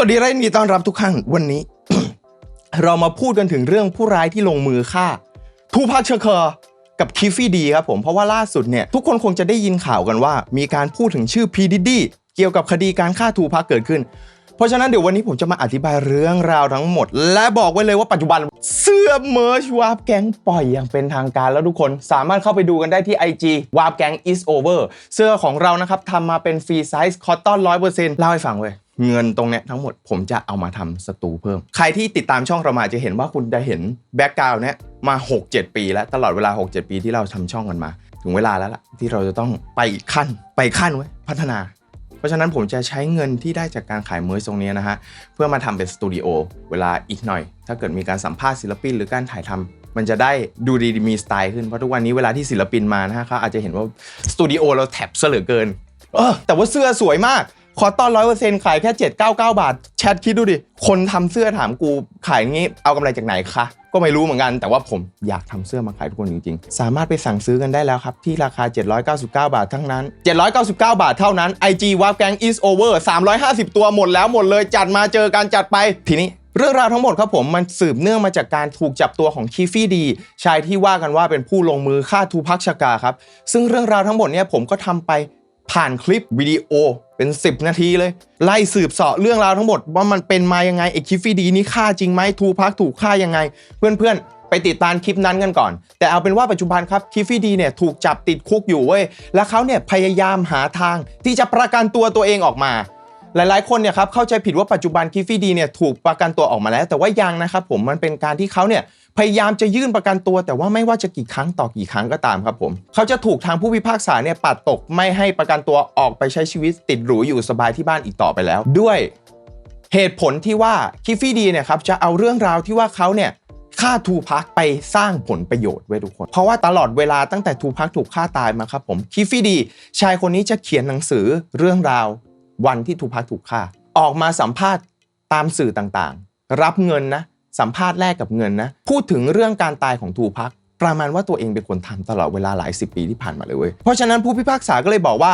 วัสดีและยินดีต้อนรับทุกท่านวันนี้ เรามาพูดกันถึงเรื่องผู้ร้ายที่ลงมือฆ่าทูพักเชอร์เคอร์กับคิฟฟี่ดีครับผมเพราะว่าล่าสุดเนี่ย ทุกคนคงจะได้ยินข่าวกันว่า มีการพูดถึงชื่อพีดิดี้เกี่ยวกับคดีการฆ่าทูพักเกิดขึ้น เพราะฉะนั้นเดี๋ยววันนี้ผมจะมาอธิบายเรื่องราวทั้งหมด และบอกไว้เลยว่าปัจจุบันเสื้อเมอร์ชวาร์ปแก๊งปล่อยอย่างเป็นทางการแล้วทุกคนสามารถเข้าไปดูกันได้ที่ IG วาร์ปแก๊ง is over เสื้อของเรานะครับทำมาเป็นฟรีไซส์คอตตอนร้อยเปอร์เซ็นต์เล่าให้ฟังเว้ย เงินตรงเนี้ยทั้งหมดผมจะเอามาทำสตูเพิ่ม ใครที่ติดตามช่องเรามาจะเห็นว่าคุณจะเห็นแบ็กกราวน์เนี้ยมา 6-7 ปี แล้วตลอดเวลา 6-7 ปีที่เราทำช่องกันมา ถึงเวลาแล้วล่ะที่เราจะต้องไปอีกขั้นไปขั้นไว้พัฒนา เพราะฉะนั้นผมจะใช้เงินที่ได้จากการขายเมอตรงนี้นะฮะเพื่อมาทำเป็นสตูดิโอเวลาอีกหน่อย ถ้าเกิดมีการสัมภาษณ์ศิลปิน หรือการถ่ายทำมันจะได้ดูดีมีสไตล์ขึ้นเพราะทุกวันนี้เวลาที่ศิลปินมานะฮะเขาอาจจะเห็นว่าสตูดิโอเราแท็บเหลือเกินเออแต่ว่าเสื้อสวยมาก คอตตอนร้อยเปอร์เซ็นต์ขายแค่799บาท แชทคิดดูดิ คนทำเสื้อถามกูขายงี้เอากำไรจากไหนคะก็ไม่รู้เหมือนกัน แต่ว่าผมอยากทำเสื้อมาขายทุกคนจริงๆ สามารถไปสั่งซื้อกันได้แล้วครับ ที่ราคา 799 บาททั้งนั้น 799 บาทเท่านั้น IG ว่าแกง is over 350 ตัวหมดแล้วหมดเลยจัดมาเจอกันจัดไปทีนี้เรื่องราวทั้งหมดครับผมมันสืบเนื่องมาจากการถูกจับตัวของคีฟี่ดี ชายที่ว่ากันว่าเป็นผู้ลงมือฆ่าทูพักชากาครับ ซึ่งเรื่องราวทั้งหมดเนี่ยผมก็ทำไปผ่านคลิปวิดีโอ เป็น 10 นาทีเลย ไล่สืบเสาะเรื่องราวทั้งหมด ว่ามันเป็นมายังไงไอ้คีฟี่ดีนี่ฆ่าจริงไหมทูพักถูกฆ่ายังไง เพื่อนๆไปติดตามคลิปนั้นกันก่อน แต่เอาเป็นว่าปัจจุบันครับคิฟี่ดีเนี่ยถูกจับติดคุกอยู่เว้ย แล้วเขาเนี่ยพยายามหาทางที่จะประกันตัวตัวเองออกมา หลายๆ คนเนี่ยครับเข้าใจผิดว่าปัจจุบันคิฟฟี่ดีเนี่ยถูกประกันตัวออกมาแล้ว แต่ว่ายังนะครับผมมันเป็นการที่เขาเนี่ยพยายามจะยื่นประกันตัว แต่ว่าไม่ว่าจะกี่ครั้งต่อกี่ครั้งก็ตามครับผมเขาจะถูกทางผู้พิพากษาเนี่ยปัดตกไม่ให้ประกันตัวออกไปใช้ชีวิตติดหรูอยู่สบายที่บ้านอีกต่อไปแล้ว ด้วยเหตุผลที่ว่าคิฟฟี่ดีเนี่ยครับจะเอาเรื่องราวที่ว่าเขาเนี่ยฆ่าทูพักไปสร้างผลประโยชน์ไว้ทุกคน เพราะว่าตลอดเวลาตั้งแต่ทูพักถูกฆ่าตายมาครับผมคิฟฟี่ดี ชายคนนี้จะเขียนหนังสือเรื่องราว วันที่ทูพักถูกฆ่า ออกมาสัมภาษณ์ตามสื่อต่างๆ รับเงินนะ สัมภาษณ์แลกกับเงินนะ พูดถึงเรื่องการตายของทูพักประมาณว่าตัวเองเป็นคนทำตลอดเวลาหลายสิบปีที่ผ่านมาเลยเว้ย เพราะฉะนั้นผู้พิพากษาก็เลยบอกว่า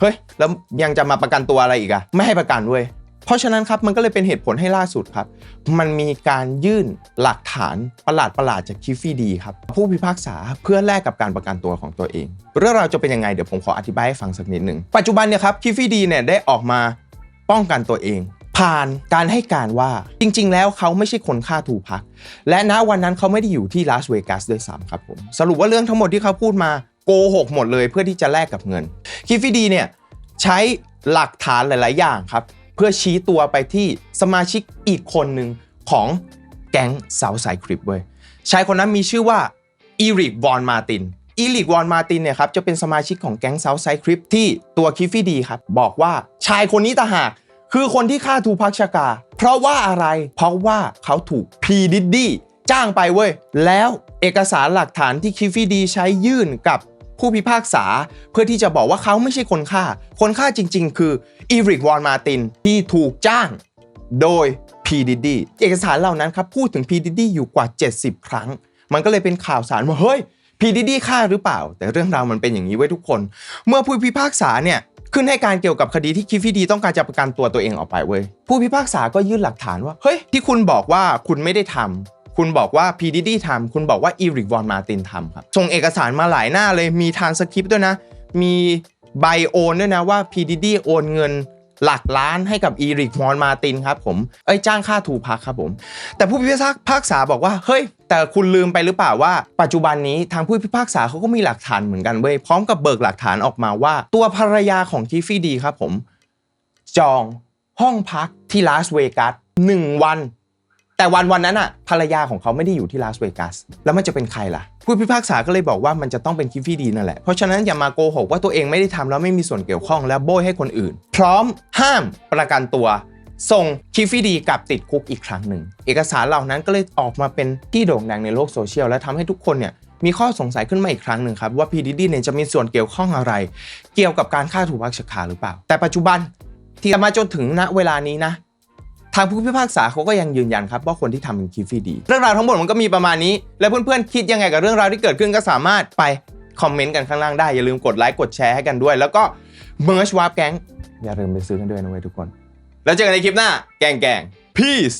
เฮ้ย แล้วยังจะมาประกันตัวอะไรอีกอะไม่ให้ประกันเว้ย เพราะฉะนั้นครับมันก็เลยเป็นเหตุผลให้ล่าสุดครับ มันมีการยื่นหลักฐานประหลาดประหลาดๆจากคิฟฟี่ดีครับผู้พิพากษาเพื่อแลกกับการประกันตัวของตัวเอง เรื่องราวจะเป็นยังไงเดี๋ยวผมขออธิบายให้ฟังสักนิดหนึ่งปัจจุบันเนี่ยครับคิฟฟี่ดีเนี่ยได้ออกมาป้องกันตัวเอง ผ่านการให้การว่าจริง ๆ แล้วเขาไม่ใช่คนฆ่าทูพัก และณวันนั้นเขาไม่ได้อยู่ที่ลาสเวกัสด้วยซ้ำครับผมสรุปว่าเรื่องทั้งหมดที่เขาพูดมาโกหกหมดเลยเพื่อที่จะแลกกับเงินคิฟฟี่ดีเนี่ยใช้หลักฐานหลาย ๆ อย่างครับ พื่อชี้ตัวไปที่สมาชิกอีกคนหนึ่งของแก๊งเซาไซคริปเว้ยชายคนนั้นมีชื่อว่าอีริกวอนมาตินอีริกวอนมาตินเนี่ยครับจะเป็นสมาชิกของแก๊งเซาไซคริปที่ตัวคิฟฟี่ดีครับ บอกว่าชายคนนี้ต่างหากคือคนที่ฆ่าทูพักชากา เพราะว่าอะไร เพราะว่าเขาถูกพีดิดดี้จ้างไปเว้ย แล้วเอกสารหลักฐานที่คิฟฟี่ดีใช้ยื่นกับ ผู้พิพากษา เพื่อที่จะบอกว่าเขาไม่ใช่คนฆ่า คนฆ่าจริง ๆ คืออีริกวอนมาตินที่ถูกจ้างโดยพีดิดดี้เอกสารเหล่านั้นครับพูดถึงพีดิดดี้อยู่กว่า 70 ครั้ง มันก็เลยเป็นข่าวสารว่าเฮ้ยพีดิดดี้ฆ่าหรือเปล่า แต่เรื่องราวมันเป็นอย่างนี้ไว้ทุกคน เมื่อผู้พิพากษาเนี่ยขึ้นให้การเกี่ยวกับคดีที่คิฟฟี่ดีต้องการจะประกันตัวตัวเองออกไปเว้ยผู้พิพากษาก็ยื่นหลักฐานว่าเฮ้ยที่คุณบอกว่าคุณไม่ได้ทำ คุณบอกว่าพีดีดีทำคุณบอกว่าอีริกวอนมาตินทำครับส่งเอกสารมาหลายหน้าเลยมีทานสคริปต์ด้วยนะ มีใบโอนด้วยนะว่าพีดีดีโอนเงินหลักล้านให้กับอีริกวอนมาตินครับผม เอ้ยจ้างค่าถูพักครับผม แต่ผู้พิพากษาบอกว่า เฮ้ย แต่คุณลืมไปหรือเปล่าว่า ปัจจุบันนี้ทางผู้พิพากษาเขาก็มีหลักฐานเหมือนกันเว้ย พร้อมกับเบิกหลักฐานออกมาว่า ตัวภรรยาของทิฟฟี่ดีครับผม จองห้องพักที่ลาสเวกัสหนึ่งวัน แต่วันวันนั้นอะภรรยาของเขาไม่ได้อยู่ที่ลาสเวกัสแล้วมันจะเป็นใครล่ะ ผู้พิพากษาก็เลยบอกว่ามันจะต้องเป็นคิฟฟี่ดีนั่นแหละ เพราะฉะนั้นอย่ามาโกหกว่าตัวเองไม่ได้ทำแล้วไม่มีส่วนเกี่ยวข้องและโบยให้คนอื่น พร้อมห้ามประกันตัวส่งคิฟฟี่ดีกลับติดคุกอีกครั้งหนึ่ง เอกสารเหล่านั้นก็เลยออกมาเป็นที่โด่งดังในโลกโซเชียลและทำให้ทุกคนเนี่ยมีข้อสงสัยขึ้นมาอีกครั้งหนึ่งครับ ว่าพีดีดีเนี่ยจะมีส่วนเกี่ยวข้องอะไร เกี่ยวกับการฆ่าถูกพักชคาหรือเปล่า แต่ปัจจุบันที่มาจนถึงณเวลานี้นะ ทางผู้พิพากษาเขาก็ยังยืนยันครับว่าคนที่ทำเป็นคิฟฟี่ดี เรื่องราวทั้งหมดมันก็มีประมาณนี้ แล้วเพื่อนๆคิดยังไงกับเรื่องราวที่เกิดขึ้นก็สามารถไปคอมเมนต์กันข้างล่างได้ อย่าลืมกดไลค์กดแชร์ให้กันด้วย แล้วก็เมอร์ชวาร์ปแก๊งอย่าลืมไปซื้อกันด้วยนะเว้ยทุกคน แล้วเจอกันในคลิปหน้า แกงแกง peace